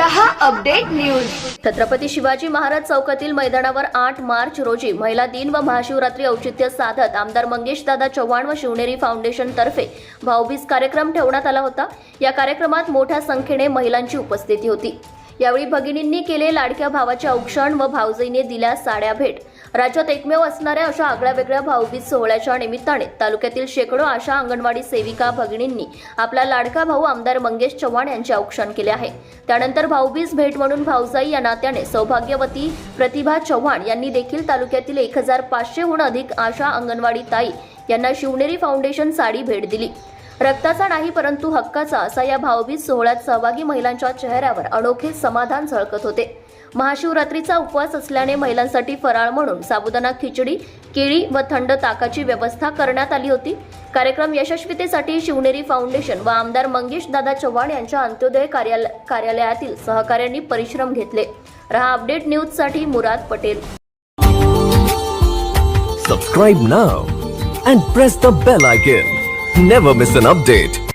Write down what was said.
हा update news. Chhatrapati Shivaji Maharaj चौकातील मैदानावर आठ मार्च रोजी महिला दिन व महाशिवरात्री औचित्य साधत आमदार मंगेश दादा चव्हाण व शिवनेरी फाउंडेशन तर्फे भाऊबीज कार्यक्रम ठेवण्यात आला होता. या कार्यक्रमात मोठ्या संख्येने महिलांची उपस्थिती होती. यावेळी भगिनींनी केले लाडक्या भावाचे औक्षण व भाऊजीने दिल्या साड्या भेट. राज्यात एकमेव असणाऱ्या अशा आगळ्या वेगळ्या भाऊबीज सोहळ्याच्या निमित्ताने तालुक्यातील शेकडो आशा अंगणवाडी सेविका भगिनींनी आपला लाडका भाऊ आमदार मंगेश चव्हाण यांचे औक्षण केले आहे. त्यानंतर भाऊबीज भेट म्हणून भाऊजाई या नात्याने सौभाग्यवती प्रतिभा चव्हाण यांनी देखील तालुक्यातील एक हजार पाचशेहून अधिक आशा अंगणवाडी ताई यांना शिवनेरी फाउंडेशन साडी भेट दिली. रक्ताचा नाही परंतु हक्काचा असा या भावबीज सोहळ्यात सहभागी महिलांच्या चेहऱ्यावर अनोखे समाधान झळकत होते. महाशिवरात्रीचा उपवास असल्याने महिलांसाठी फराळ म्हणून साबुदाणा खिचडी केळी व थंड ताकाची व्यवस्था करण्यात आली होती. कार्यक्रम यशस्वीतेसाठी शिवनेरी फाउंडेशन व आमदार मंगेश दादा चव्हाण यांच्या अंत्योदय कार्याल- कार्यालयातील सहकाऱ्यांनी परिश्रम घेतले. रहा अपडेट न्यूजसाठी Murad Patel. Subscribe now and press the bell icon never miss an update